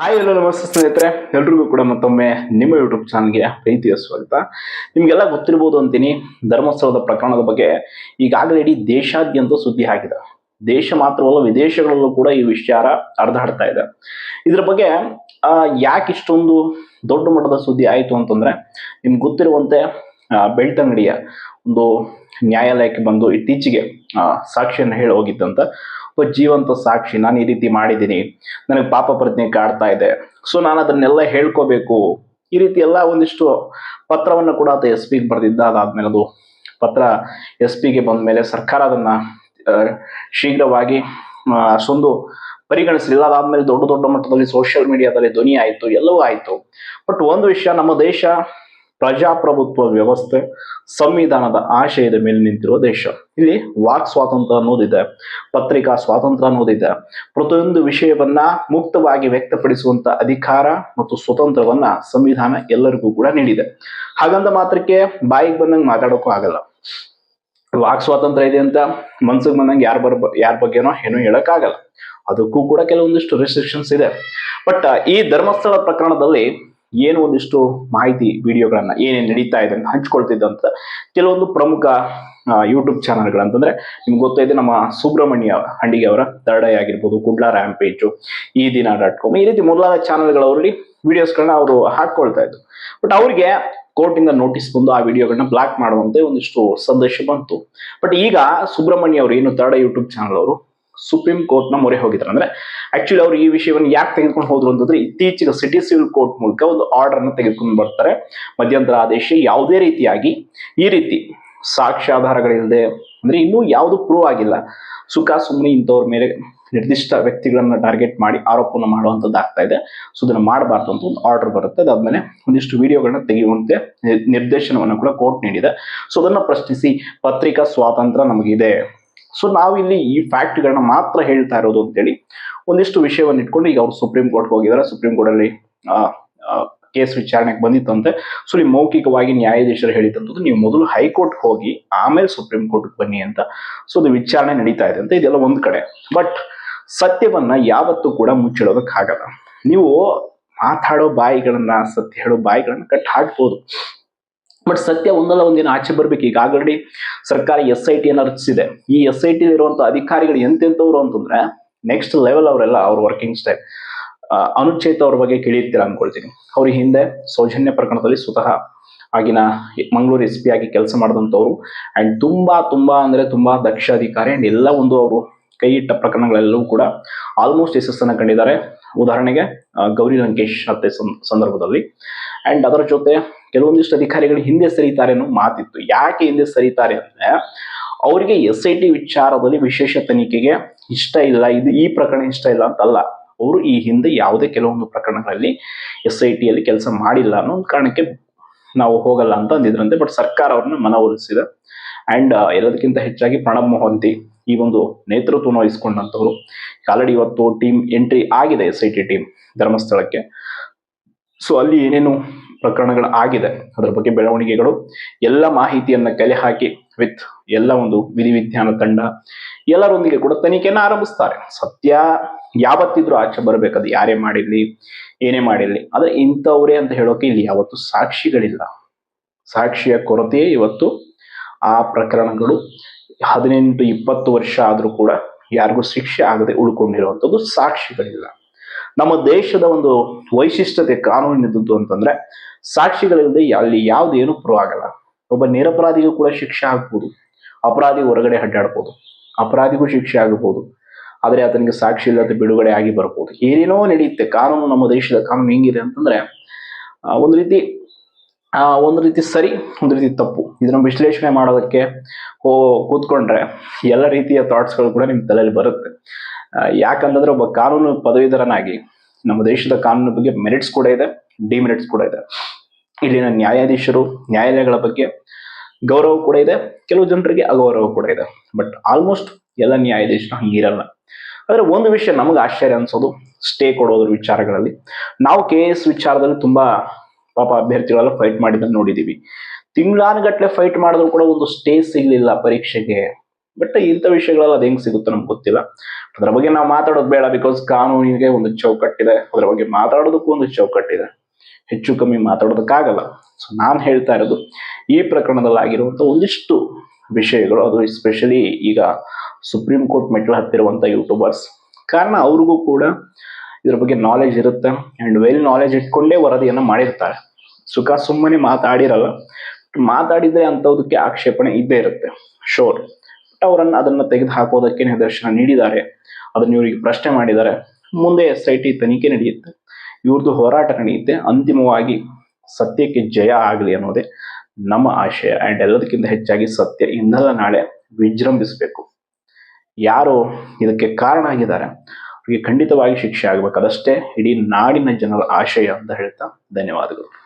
Hi ಎಲ್ಲ ನಮಸ್ತೆ ಸ್ನೇಹಿತರೆ. ಎಲ್ರಿಗೂ ಕೂಡ ಮತ್ತೊಮ್ಮೆ ನಿಮ್ಮ ಯೂಟ್ಯೂಬ್ ಚಾನಲ್ಗೆ ಪ್ರೀತಿಯ ಸ್ವಾಗತ. ನಿಮಗೆಲ್ಲ ಗೊತ್ತಿರ್ಬೋದು ಅಂತೀನಿ, ಧರ್ಮಸ್ಥಳದ ಪ್ರಕರಣದ ಬಗ್ಗೆ ಈಗಾಗಲೇ ಇಡೀ ದೇಶಾದ್ಯಂತ ಸುದ್ದಿ ಆಗಿದೆ. ದೇಶ ಮಾತ್ರವಲ್ಲ ವಿದೇಶಗಳಲ್ಲೂ ಕೂಡ ಈ ವಿಚಾರ ಹರಿದಾಡ್ತಾ ಇದೆ. ಇದ್ರ ಬಗ್ಗೆ ಯಾಕೆ ಇಷ್ಟೊಂದು ದೊಡ್ಡ ಮಟ್ಟದ ಸುದ್ದಿ ಆಯಿತು ಅಂತಂದ್ರೆ, ನಿಮ್ಗೆ ಗೊತ್ತಿರುವಂತೆ ಬೆಳ್ತಂಗಡಿಯ ಒಂದು ನ್ಯಾಯಾಲಯಕ್ಕೆ ಬಂದು ಇತ್ತೀಚೆಗೆ ಸಾಕ್ಷಿಯನ್ನು ಹೇಳಿ ಹೋಗಿದ್ದಂತ ಜೀವಂತ ಸಾಕ್ಷಿ. ನಾನು ಈ ರೀತಿ ಮಾಡಿದ್ದೀನಿ. ನನಗೆ ಪಾಪ ಪ್ರಜ್ಞೆ ಕಾಡ್ತಾ ಇದೆ. ಸೊ ನಾನು ಅದನ್ನೆಲ್ಲ ಹೇಳ್ಕೋಬೇಕು. ಈ ರೀತಿ ಎಲ್ಲ ಒಂದಿಷ್ಟು ಪತ್ರವನ್ನು ಕೂಡ ಆತ ಎಸ್ ಪಿಗೆ ಬರೆದಿದ್ದ. ಅದಾದ್ಮೇಲೆ ಅದು ಪತ್ರ ಎಸ್ ಪಿಗೆ ಬಂದ ಮೇಲೆ ಸರ್ಕಾರ ಅದನ್ನ ಶೀಘ್ರವಾಗಿ ಅಷ್ಟೊಂದು ಪರಿಗಣಿಸಲಿಲ್ಲ. ಅದಾದ್ಮೇಲೆ ದೊಡ್ಡ ದೊಡ್ಡ ಮಟ್ಟದಲ್ಲಿ ಸೋಷಿಯಲ್ ಮೀಡಿಯಾದಲ್ಲಿ ಧ್ವನಿ ಆಯಿತು, ಎಲ್ಲವೂ ಆಯಿತು. ಬಟ್ ಒಂದು ವಿಷಯ ನಮ್ಮ ದೇಶ ಪ್ರಜಾಪ್ರಭುತ್ವ ವ್ಯವಸ್ಥೆ, ಸಂವಿಧಾನದ ಆಶಯದ ಮೇಲೆ ನಿಂತಿರುವ ದೇಶ. ಇಲ್ಲಿ ವಾಕ್ ಸ್ವಾತಂತ್ರ್ಯ ಅನ್ನೋದಿದೆ, ಪತ್ರಿಕಾ ಸ್ವಾತಂತ್ರ್ಯ ಅನ್ನೋದಿದೆ. ಪ್ರತಿಯೊಂದು ವಿಷಯವನ್ನ ಮುಕ್ತವಾಗಿ ವ್ಯಕ್ತಪಡಿಸುವಂತ ಅಧಿಕಾರ ಮತ್ತು ಸ್ವತಂತ್ರವನ್ನ ಸಂವಿಧಾನ ಎಲ್ಲರಿಗೂ ಕೂಡ ನೀಡಿದೆ. ಹಾಗಂದ ಮಾತ್ರಕ್ಕೆ ಬಾಯಿಗೆ ಬಂದಂಗೆ ಮಾತಾಡೋಕ್ಕೂ ಆಗಲ್ಲ. ವಾಕ್ ಸ್ವಾತಂತ್ರ್ಯ ಇದೆ ಅಂತ ಮನ್ಸಿಗೆ ಬಂದಂಗೆ ಯಾರ ಬರ್ ಯಾರ ಬಗ್ಗೆನೋ ಏನೋ ಹೇಳಕ್ಕಾಗಲ್ಲ. ಅದಕ್ಕೂ ಕೂಡ ಕೆಲವೊಂದಿಷ್ಟು ರೆಸ್ಟ್ರಿಕ್ಷನ್ಸ್ ಇದೆ. ಬಟ್ ಈ ಧರ್ಮಸ್ಥಳ ಪ್ರಕರಣದಲ್ಲಿ ಏನು ಒಂದಿಷ್ಟು ಮಾಹಿತಿ ವಿಡಿಯೋಗಳನ್ನು ಏನೇನು ನಡೀತಾ ಇದೆ ಅಂತ ಹಂಚ್ಕೊಳ್ತಿದ್ದಂಥ ಕೆಲವೊಂದು ಪ್ರಮುಖ ಯೂಟ್ಯೂಬ್ ಚಾನಲ್ಗಳಂತಂದ್ರೆ ನಿಮ್ಗೆ ಗೊತ್ತಿದೆ ನಮ್ಮ ಸುಬ್ರಹ್ಮಣ್ಯ ಹಂಡಿಗೆ ಅವರ ದರ್ಡೈ ಆಗಿರ್ಬೋದು, ಕುಡ್ಲಾ ರ್ಯಾಮ್ ಪೇಜು ಈ ದಿನ ಡಾಟ್ ಕಾಮ್ ಈ ರೀತಿ ಮೊದಲಾದ ಚಾನಲ್ಗಳವರಲ್ಲಿ ವಿಡಿಯೋಸ್ಗಳನ್ನ ಅವರು ಹಾಕ್ಕೊಳ್ತಾ ಇದ್ರು. ಬಟ್ ಅವರಿಗೆ ಕೋರ್ಟಿಂದ ನೋಟಿಸ್ ಬಂದು ಆ ವಿಡಿಯೋಗಳನ್ನ ಬ್ಲಾಕ್ ಮಾಡುವಂತೆ ಒಂದಿಷ್ಟು ಸಂದೇಶ ಬಂತು. ಬಟ್ ಈಗ ಸುಬ್ರಹ್ಮಣ್ಯ ಅವರು ಏನು ತರ್ಡ ಯೂಟ್ಯೂಬ್ ಚಾನಲ್ ಅವರು ಸುಪ್ರೀಂ ಕೋರ್ಟ್ನ ಮೊರೆ ಹೋಗಿದ್ರು. ಅಂದ್ರೆ ಆಕ್ಚುಲಿ ಅವರು ಈ ವಿಷಯವನ್ನು ಯಾಕೆ ತೆಗೆದುಕೊಂಡು ಹೋದ್ರು ಅಂತಂದ್ರೆ ಇತ್ತೀಚೆಗೆ ಸಿಟಿ ಸಿವಿಲ್ ಕೋರ್ಟ್ ಮೂಲಕ ಒಂದು ಆರ್ಡರ್ ಅನ್ನು ತೆಗೆದುಕೊಂಡು ಬರ್ತಾರೆ. ಮಧ್ಯಂತರ ಆದೇಶ ಯಾವುದೇ ರೀತಿಯಾಗಿ ಈ ರೀತಿ ಸಾಕ್ಷ್ಯಾಧಾರಗಳಿಲ್ಲದೆ ಅಂದ್ರೆ ಇನ್ನೂ ಯಾವುದು ಪ್ರೂವ್ ಆಗಿಲ್ಲ. ಸುಖ, ಸುಮ್ಮನೆ ಇಂಥವ್ರ ಮೇಲೆ ನಿರ್ದಿಷ್ಟ ವ್ಯಕ್ತಿಗಳನ್ನ ಟಾರ್ಗೆಟ್ ಮಾಡಿ ಆರೋಪವನ್ನು ಮಾಡುವಂಥದ್ದು ಆಗ್ತಾ ಇದೆ. ಸೊ ಅದನ್ನು ಮಾಡಬಾರ್ದು ಅಂತ ಒಂದು ಆರ್ಡರ್ ಬರುತ್ತೆ. ಅದಾದ್ಮೇಲೆ ಒಂದಿಷ್ಟು ವಿಡಿಯೋಗಳನ್ನ ತೆಗೆಯುವಂತೆ ನಿರ್ದೇಶನವನ್ನು ಕೂಡ ಕೋರ್ಟ್ ನೀಡಿದೆ. ಸೊ ಅದನ್ನ ಪ್ರಶ್ನಿಸಿ ಪತ್ರಿಕಾ ಸ್ವಾತಂತ್ರ್ಯ ನಮಗಿದೆ. ಸೊ ನಾವಿಲ್ಲಿ ಈ ಫ್ಯಾಕ್ಟ್ಗಳನ್ನ ಮಾತ್ರ ಹೇಳ್ತಾ ಇರೋದು ಅಂತೇಳಿ ಒಂದಿಷ್ಟು ವಿಷಯವನ್ನು ಇಟ್ಕೊಂಡು ಈಗ ಅವರು ಸುಪ್ರೀಂ ಕೋರ್ಟ್ಗೆ ಹೋಗಿದ್ದಾರೆ ಸುಪ್ರೀಂ ಕೋರ್ಟ್ ಅಲ್ಲಿ ಕೇಸ್ ವಿಚಾರಣೆಗೆ ಬಂದಿತ್ತಂತೆ. ಸೊ ಇಲ್ಲಿ ಮೌಖಿಕವಾಗಿ ನ್ಯಾಯಾಧೀಶರು ಹೇಳಿದಂಥದ್ದು ನೀವು ಮೊದಲು ಹೈಕೋರ್ಟ್ ಹೋಗಿ ಆಮೇಲೆ ಸುಪ್ರೀಂ ಕೋರ್ಟ್ಗೆ ಬನ್ನಿ ಅಂತ. ಸೊ ಅದು ವಿಚಾರಣೆ ನಡೀತಾ ಇದೆ ಅಂತ. ಇದೆಲ್ಲ ಒಂದು ಕಡೆ. ಬಟ್ ಸತ್ಯವನ್ನ ಯಾವತ್ತೂ ಕೂಡ ಮುಚ್ಚಿಡೋದಕ್ಕಾಗಲ್ಲ. ನೀವು ಮಾತಾಡೋ ಬಾಯಿಗಳನ್ನ, ಸತ್ಯ ಹೇಳೋ ಬಾಯಿಗಳನ್ನ ಕಟ್ ಹಾಕ್ಬೋದು. ಬಟ್ ಸತ್ಯ ಒಂದಲ್ಲ ಒಂದಿನ ಆಚೆ ಬರ್ಬೇಕು. ಈಗ ಆಲ್ರೆಡಿ ಸರ್ಕಾರ ಎಸ್ ಐ ಟಿ ಅನ್ನ ರಚಿಸಿದೆ. ಈ ಎಸ್ ಐ ಟಿ ಇರುವಂತ ಅಧಿಕಾರಿಗಳು ಎಂತೆಂತವ್ರು ಅಂತಂದ್ರೆ ನೆಕ್ಸ್ಟ್ ಲೆವೆಲ್ ಅವರೆಲ್ಲ ಅವ್ರ ವರ್ಕಿಂಗ್ ಸ್ಟೈಲ್ ಅನುಚೇತ ಅವ್ರ ಬಗ್ಗೆ ಕೇಳಿರ್ತೀರ ಅನ್ಕೊಳ್ತೀನಿ. ಅವ್ರ ಹಿಂದೆ ಸೌಜನ್ಯ ಪ್ರಕರಣದಲ್ಲಿ ಸ್ವತಃ ಆಗಿನ ಮಂಗಳೂರು ಎಸ್ ಪಿ ಆಗಿ ಕೆಲಸ ಮಾಡಿದಂಥವ್ರು ಅಂಡ್ ತುಂಬಾ ತುಂಬಾ ಅಂದ್ರೆ ತುಂಬಾ ದಕ್ಷ ಅಧಿಕಾರಿ ಅಂಡ್ ಎಲ್ಲ ಒಂದು ಅವರು ಕೈ ಇಟ್ಟ ಪ್ರಕರಣಗಳೆಲ್ಲವೂ ಕೂಡ ಆಲ್ಮೋಸ್ಟ್ ಯಶಸ್ಸನ್ನು ಕಂಡಿದ್ದಾರೆ. ಉದಾಹರಣೆಗೆ ಗೌರಿ ಲಂಕೇಶ್ ಹತ್ಯೆ ಸಂ- ಸಂದರ್ಭದಲ್ಲಿ. ಅಂಡ್ ಅದರ ಜೊತೆ ಕೆಲವೊಂದಿಷ್ಟು ಅಧಿಕಾರಿಗಳು ಹಿಂದೆ ಸರಿತಾರೆ ಅನ್ನೋ ಮಾತಿತ್ತು. ಯಾಕೆ ಹಿಂದೆ ಸರಿತಾರೆ ಅಂದ್ರೆ, ಅವರಿಗೆ ಎಸ್ ಐ ಟಿ ವಿಚಾರದಲ್ಲಿ ವಿಶೇಷ ತನಿಖೆಗೆ ಇಷ್ಟ ಇಲ್ಲ. ಇದು ಈ ಪ್ರಕರಣ ಇಷ್ಟ ಇಲ್ಲ ಅಂತಲ್ಲ. ಅವರು ಈ ಹಿಂದೆ ಯಾವುದೇ ಕೆಲವೊಂದು ಪ್ರಕರಣಗಳಲ್ಲಿ ಎಸ್ ಐ ಟಿಯಲ್ಲಿ ಕೆಲಸ ಮಾಡಿಲ್ಲ ಅನ್ನೋ ಕಾರಣಕ್ಕೆ ನಾವು ಹೋಗಲ್ಲ ಅಂತ ಅಂದಿದ್ರಂತೆ. ಬಟ್ ಸರ್ಕಾರ ಅವ್ರನ್ನ ಮನವೊಲಿಸಿದೆ ಅಂಡ್ ಎಲ್ಲದಕ್ಕಿಂತ ಹೆಚ್ಚಾಗಿ ಪ್ರಣಬ್ ಮೊಹಂತಿ ಈ ಒಂದು ನೇತೃತ್ವ ವಹಿಸ್ಕೊಂಡಂಥವ್ರು ಆಲ್ರೆಡಿ ಇವತ್ತು ಟೀಮ್ ಎಂಟ್ರಿ ಆಗಿದೆ ಎಸ್ ಐ ಟಿ ಟೀಮ್ ಧರ್ಮಸ್ಥಳಕ್ಕೆ. ಸೊ ಅಲ್ಲಿ ಏನೇನು ಪ್ರಕರಣಗಳು ಆಗಿದೆ. ಅದರ ಬಗ್ಗೆ ಬೆಳವಣಿಗೆಗಳು, ಎಲ್ಲ ಮಾಹಿತಿಯನ್ನ ಕಲೆ ಹಾಕಿ ವಿತ್ ಎಲ್ಲ ಒಂದು ವಿಧಿವಿಜ್ಞಾನ ತಂಡ ಎಲ್ಲರೊಂದಿಗೆ ಕೂಡ ತನಿಖೆಯನ್ನು ಆರಂಭಿಸ್ತಾರೆ. ಸತ್ಯ ಯಾವತ್ತಿದ್ರೂ ಆಚೆ ಬರಬೇಕದು ಯಾರೇ ಮಾಡಿರ್ಲಿ, ಏನೇ ಮಾಡಿರ್ಲಿ. ಆದ್ರೆ ಇಂಥವ್ರೇ ಅಂತ ಹೇಳೋಕೆ ಇಲ್ಲಿ ಯಾವತ್ತು ಸಾಕ್ಷಿಗಳಿಲ್ಲ. ಸಾಕ್ಷಿಯ ಕೊರತೆಯೇ ಇವತ್ತು ಆ ಪ್ರಕರಣಗಳು ಹದಿನೆಂಟು ಇಪ್ಪತ್ತು ವರ್ಷ ಆದರೂ ಕೂಡ ಯಾರಿಗೂ ಶಿಕ್ಷೆ ಆಗದೆ ಉಳ್ಕೊಂಡಿರುವಂಥದ್ದು ಸಾಕ್ಷಿಗಳಿಲ್ಲ. ನಮ್ಮ ದೇಶದ ಒಂದು ವೈಶಿಷ್ಟ್ಯತೆ ಕಾನೂನಿನದ್ದು ಅಂತಂದ್ರೆ ಸಾಕ್ಷಿಗಳಿಲ್ಲದೆ ಅಲ್ಲಿ ಯಾವ್ದೇನು ಪ್ರೂವ್ ಆಗಲ್ಲ. ಒಬ್ಬ ನಿರಪರಾಧಿಗೂ ಕೂಡ ಶಿಕ್ಷೆ ಆಗ್ಬೋದು. ಅಪರಾಧಿ ಹೊರಗಡೆ ಅಡ್ಡಾಡ್ಬೋದು. ಅಪರಾಧಿಗೂ ಶಿಕ್ಷೆ ಆಗಬಹುದು ಆದರೆ ಆತನಿಗೆ ಸಾಕ್ಷಿ ಇಲ್ಲದೆ ಬಿಡುಗಡೆ ಆಗಿ ಬರ್ಬೋದು. ಏನೇನೋ ನಡೆಯುತ್ತೆ, ಕಾನೂನು ನಮ್ಮ ದೇಶದ ಕಾನೂನು ಹೆಂಗಿದೆ ಅಂತಂದ್ರೆ ಒಂದು ರೀತಿ ಒಂದು ರೀತಿ ಸರಿ, ಒಂದು ರೀತಿ ತಪ್ಪು. ಇದನ್ನ ವಿಶ್ಲೇಷಣೆ ಮಾಡೋದಕ್ಕೆ ಕೂತ್ಕೊಂಡ್ರೆ ಎಲ್ಲ ರೀತಿಯ ಥಾಟ್ಸ್ಗಳು ಕೂಡ ನಿಮ್ಮ ತಲೆಯಲ್ಲಿ ಬರುತ್ತೆ. ಯಾಕಂತಂದ್ರೆ ಒಬ್ಬ ಕಾನೂನು ಪದವೀಧರನಾಗಿ ನಮ್ಮ ದೇಶದ ಕಾನೂನು ಬಗ್ಗೆ ಮೆರಿಟ್ಸ್ ಕೂಡ ಇದೆ ಡಿಮೆರಿಟ್ಸ್ ಕೂಡ ಇದೆ. ಇಲ್ಲಿನ ನ್ಯಾಯಾಧೀಶರು, ನ್ಯಾಯಾಲಯಗಳ ಬಗ್ಗೆ ಗೌರವ ಕೂಡ ಇದೆ, ಕೆಲವು ಜನರಿಗೆ ಅಗೌರವ ಕೂಡ ಇದೆ. ಬಟ್ ಆಲ್ಮೋಸ್ಟ್ ಎಲ್ಲ ನ್ಯಾಯಾಧೀಶರು ಹಂಗಿರಲ್ಲ ಆದರೆ ಒಂದು ವಿಷಯ ನಮಗೆ ಆಶ್ಚರ್ಯ ಅನ್ಸೋದು ಸ್ಟೇ ಕೊಡೋದ್ರ ವಿಚಾರಗಳಲ್ಲಿ. ನಾವು ಕೆ ಎಸ್ ವಿಚಾರದಲ್ಲಿ ತುಂಬಾ ಪಾಪ ಅಭ್ಯರ್ಥಿಗಳೆಲ್ಲ ಫೈಟ್ ಮಾಡಿದ್ದನ್ನು ನೋಡಿದೀವಿ. ತಿಂಗಳಾನುಗಟ್ಲೆ ಫೈಟ್ ಮಾಡಿದ್ರು ಕೂಡ ಒಂದು ಸ್ಟೇ ಸಿಗಲಿಲ್ಲ ಪರೀಕ್ಷೆಗೆ. ಬಟ್ ಇಂಥ ವಿಷಯಗಳಲ್ಲಿ ಅದು ಹೆಂಗ್ ಸಿಗುತ್ತೋ ನಮ್ಗೆ ಗೊತ್ತಿಲ್ಲ. ಅದ್ರ ಬಗ್ಗೆ ನಾವು ಮಾತಾಡೋದು ಬೇಡ ಬಿಕಾಸ್ ಕಾನೂನಿಗೆ ಒಂದು ಚೌಕಟ್ಟಿದೆ. ಅದ್ರ ಬಗ್ಗೆ ಮಾತಾಡೋದಕ್ಕೂ ಒಂದು ಚೌಕಟ್ಟಿದೆ. ಹೆಚ್ಚು ಕಮ್ಮಿ ಮಾತಾಡೋದಕ್ಕಾಗಲ್ಲ. ಸೊ ನಾನು ಹೇಳ್ತಾ ಇರೋದು, ಈ ಪ್ರಕರಣದಲ್ಲಿ ಆಗಿರುವಂಥ ಒಂದಿಷ್ಟು ವಿಷಯಗಳು, ಅದು ಎಸ್ಪೆಷಲಿ ಈಗ ಸುಪ್ರೀಂ ಕೋರ್ಟ್ ಮೆಟ್ಲು ಹತ್ತಿರುವಂತ ಯೂಟ್ಯೂಬರ್ಸ್ ಕಾರಣ ಅವ್ರಿಗೂ ಕೂಡ ಇದ್ರ ಬಗ್ಗೆ ನಾಲೆಜ್ ಇರುತ್ತೆ ಅಂಡ್ ವೆಲ್ ನಾಲೆಜ್ ಇಟ್ಕೊಂಡೇ ವರದಿಯನ್ನು ಮಾಡಿರ್ತಾರೆ. ಸುಖ ಸುಮ್ಮನೆ ಮಾತಾಡಿರಲ್ಲ. ಮಾತಾಡಿದ್ರೆ ಅಂಥದಕ್ಕೆ ಆಕ್ಷೇಪಣೆ ಇದ್ದೇ ಇರುತ್ತೆ. ಶೋರ್ ಅವರನ್ನು ಅದನ್ನು ತೆಗೆದು ಹಾಕೋದಕ್ಕೆ ನಿರ್ದೇಶನ ನೀಡಿದ್ದಾರೆ. ಅದನ್ನು ಇವರಿಗೆ ಪ್ರಶ್ನೆ ಮಾಡಿದ್ದಾರೆ. ಮುಂದೆ ಎಸ್ ಐ ಟಿ ತನಿಖೆ ನಡೆಯುತ್ತೆ. ಇವ್ರದ್ದು ಹೋರಾಟ ನಡೆಯುತ್ತೆ. ಅಂತಿಮವಾಗಿ ಸತ್ಯಕ್ಕೆ ಜಯ ಆಗಲಿ ಅನ್ನೋದೇ ನಮ್ಮ ಆಶಯ. ಆ್ಯಂಡ್ ಎಲ್ಲದಕ್ಕಿಂತ ಹೆಚ್ಚಾಗಿ ಸತ್ಯ ಇಂದಲ್ಲ ನಾಳೆ ವಿಜೃಂಭಿಸಬೇಕು. ಯಾರು ಇದಕ್ಕೆ ಕಾರಣ ಆಗಿದ್ದಾರೆ? ಅವರಿಗೆ ಖಂಡಿತವಾಗಿ ಶಿಕ್ಷೆ ಆಗಬೇಕು ಅದಷ್ಟೇ ಇಡೀ ನಾಡಿನ ಜನರ ಆಶಯ ಅಂತ ಹೇಳ್ತಾ ಧನ್ಯವಾದಗಳು.